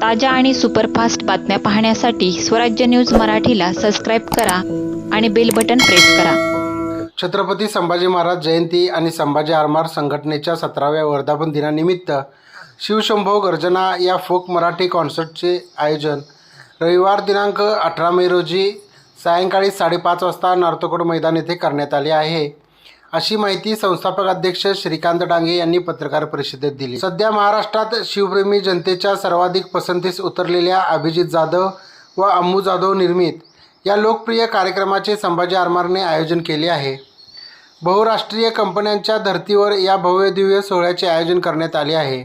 ताज्या आणि सुपरफास्ट बातम्या पाहण्यासाठी स्वराज्य न्यूज मराठीला सबस्क्राईब करा आणि बेल बटन प्रेस करा. छत्रपती संभाजी महाराज जयंती आणि संभाजी आरमार संघटनेच्या सतराव्या वर्धापन दिनानिमित्त शिवशंभो गर्जना या फोक मराठी कॉन्सर्टचे आयोजन. रविवार दिनांक अठरा मे रोजी सायंकाळी साडेपाच वाजता नार्तकोड मैदान येथे करण्यात आले आहे. अशी माहिती संस्थापक अध्यक्ष श्रीकांत डांगे यांनी पत्रकार परिषदेत दिली. सध्या महाराष्ट्रात शिवप्रेमी जनतेच्या सर्वाधिक पसंतीस उतरलेल्या अभिजित जाधव व अम्मू जाधव निर्मित या लोकप्रिय कार्यक्रमाचे संभाजी आरमारने आयोजन केले आहे. बहुराष्ट्रीय कंपन्यांच्या धर्तीवर या भव्यदिव्य सोहळ्याचे आयोजन करण्यात आले आहे.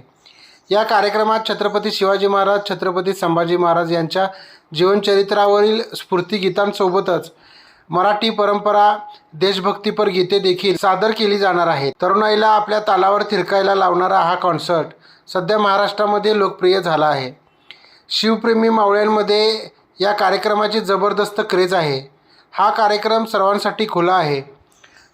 या कार्यक्रमात छत्रपती शिवाजी महाराज छत्रपती संभाजी महाराज यांच्या जीवनचरित्रावरील स्फूर्तीगीतांसोबतच मराठी परंपरा देशभक्तीपर गीते देखील सादर केली जाणार आहेत. तरुणाईला आपल्या तालावर थिरकायला लावणारा हा कॉन्सर्ट सध्या महाराष्ट्रामध्ये लोकप्रिय झाला आहे. शिवप्रेमी मावळ्यांमध्ये या कार्यक्रमाची जबरदस्त क्रेज आहे. हा कार्यक्रम सर्वांसाठी खुला आहे.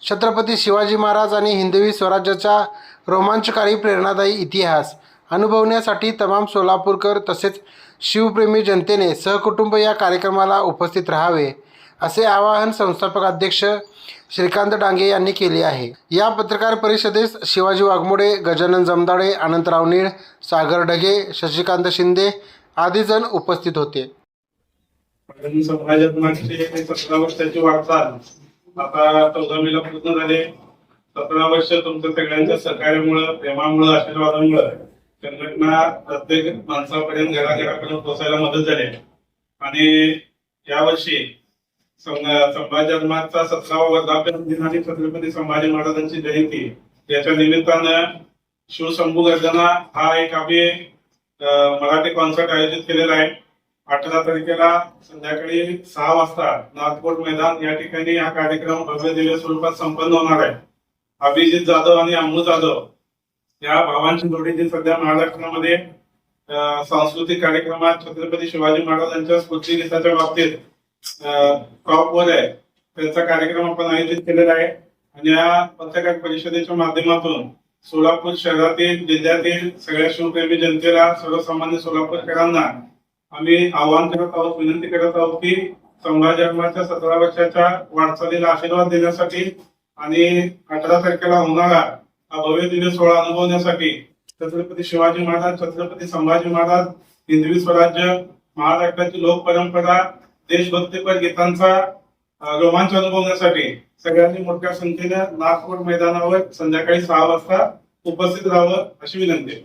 छत्रपती शिवाजी महाराज आणि हिंदवी स्वराज्याचा रोमांचकारी प्रेरणादायी इतिहास अनुभवण्यासाठी तमाम सोलापूरकर तसेच शिवप्रेमी जनतेने सहकुटुंब या कार्यक्रमाला उपस्थित राहावे. असे आवाहन संस्थापक अध्यक्ष श्रीकांत डांगे यांनी केले आहे. या पत्रकार परिषदेस शिवाजी वाघमोडे गजानन जमदाडे अनंत नीळ सागर ढगे शशिकांत शिंदे आदी जण उपस्थित होते. समाजात मागचे सतरा वर्षाची वाटचाल आता चौदावीला पूर्ण झाले. सतरा वर्ष तुमच्या सगळ्यांच्या सहकार्यामुळं प्रेमामुळं आशीर्वादामुळं संघटना प्रत्येक माणसापर्यंत घराघरापर्यंत पोहोचायला मदत झाली आणि यावर्षी संभाजी धर्माचा सतरावा वर्धापन दिन आणि छत्रपती संभाजी महाराजांची जयंती. याच्या निमित्तानं शिवशंभू गर्जना हा एक आम्ही मराठी कॉन्सर्ट आयोजित केलेला आहे. अठरा तारखेला संध्याकाळी सहा वाजता नागपूर मैदान या ठिकाणी हा कार्यक्रम भव्य दिव्य स्वरूपात संपन्न होणार आहे. अभिजित जाधव आणि अम्मू जाधव या भावांची जोडी जी सध्या महाराष्ट्रामध्ये सांस्कृतिक कार्यक्रमात छत्रपती शिवाजी महाराजांच्या स्मृती गीताच्या बाबतीत क्रॉप वर आहे. त्यांचा कार्यक्रम आपण आयोजित केलेला आहे. आणि या पत्रकार परिषदेच्या माध्यमातून सोलापूर शहरातील जिल्ह्यातील सगळ्या शिवप्रेमी जनतेला सर्वसामान्य सोलापूरकरांना आम्ही आवाहन करत आहोत विनंती करत आहोत की संभाजन्माच्या सतरा वर्षाच्या वाटचालीला आशीर्वाद देण्यासाठी आणि अठरा तारखेला होणारा हा भव्य दिव्य सोहळा अनुभवण्यासाठी छत्रपती शिवाजी महाराज छत्रपती संभाजी महाराज हिंदवी स्वराज्य महाराष्ट्राची लोक परंपरा देशभक्तीपर गीतांचा रोमांच अनुभवण्यासाठी सगळ्यांनी मोठ्या संख्येने नागपूर मैदानावर संध्याकाळी सहा वाजता उपस्थित राहावं अशी विनंती. आहे